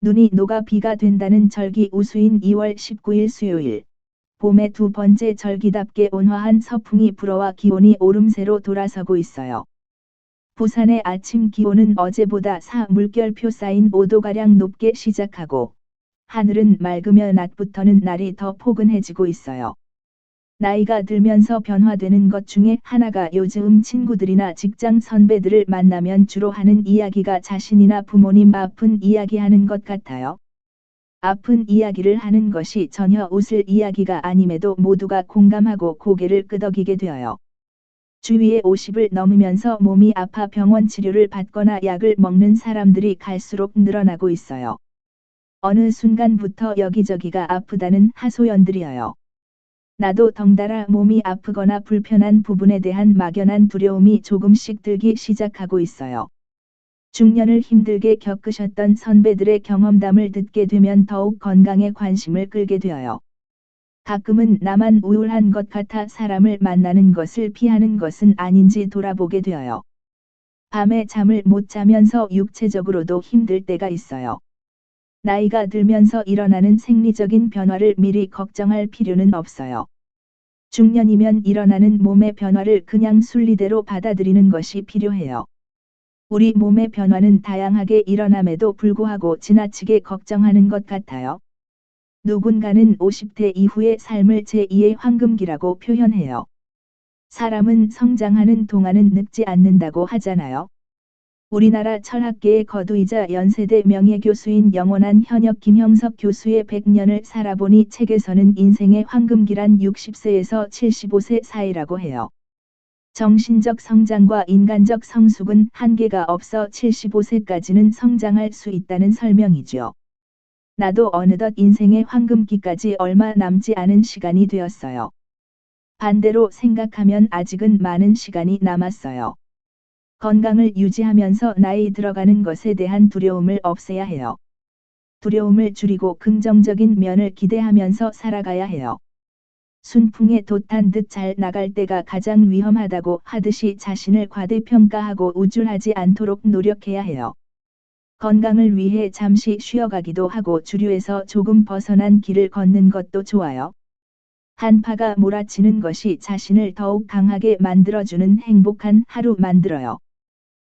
눈이 녹아 비가 된다는 절기 우수인 2월 19일 수요일. 봄의 두 번째 절기답게 온화한 서풍이 불어와 기온이 오름세로 돌아서고 있어요. 부산의 아침 기온은 어제보다 4 물결표 쌓인 5도가량 높게 시작하고 하늘은 맑으며 낮부터는 날이 더 포근해지고 있어요. 나이가 들면서 변화되는 것 중에 하나가 요즘 친구들이나 직장 선배들을 만나면 주로 하는 이야기가 자신이나 부모님 아픈 이야기 하는 것 같아요. 아픈 이야기를 하는 것이 전혀 웃을 이야기가 아님에도 모두가 공감하고 고개를 끄덕이게 되어요. 주위에 50을 넘으면서 몸이 아파 병원 치료를 받거나 약을 먹는 사람들이 갈수록 늘어나고 있어요. 어느 순간부터 여기저기가 아프다는 하소연들이어요. 나도 덩달아 몸이 아프거나 불편한 부분에 대한 막연한 두려움이 조금씩 들기 시작하고 있어요. 중년을 힘들게 겪으셨던 선배들의 경험담을 듣게 되면 더욱 건강에 관심을 끌게 되어요. 가끔은 나만 우울한 것 같아 사람을 만나는 것을 피하는 것은 아닌지 돌아보게 되어요. 밤에 잠을 못 자면서 육체적으로도 힘들 때가 있어요. 나이가 들면서 일어나는 생리적인 변화를 미리 걱정할 필요는 없어요. 중년이면 일어나는 몸의 변화를 그냥 순리대로 받아들이는 것이 필요해요. 우리 몸의 변화는 다양하게 일어남에도 불구하고 지나치게 걱정하는 것 같아요. 누군가는 50대 이후의 삶을 제2의 황금기라고 표현해요. 사람은 성장하는 동안은 늙지 않는다고 하잖아요. 우리나라 철학계의 거두이자 연세대 명예교수인 영원한 현역 김형석 교수의 100년을 살아보니 책에서는 인생의 황금기란 60세에서 75세 사이라고 해요. 정신적 성장과 인간적 성숙은 한계가 없어 75세까지는 성장할 수 있다는 설명이죠. 나도 어느덧 인생의 황금기까지 얼마 남지 않은 시간이 되었어요. 반대로 생각하면 아직은 많은 시간이 남았어요. 건강을 유지하면서 나이 들어가는 것에 대한 두려움을 없애야 해요. 두려움을 줄이고 긍정적인 면을 기대하면서 살아가야 해요. 순풍에 돛한 듯 잘 나갈 때가 가장 위험하다고 하듯이 자신을 과대평가하고 우쭐하지 않도록 노력해야 해요. 건강을 위해 잠시 쉬어가기도 하고 주류에서 조금 벗어난 길을 걷는 것도 좋아요. 한파가 몰아치는 것이 자신을 더욱 강하게 만들어주는 행복한 하루 만들어요.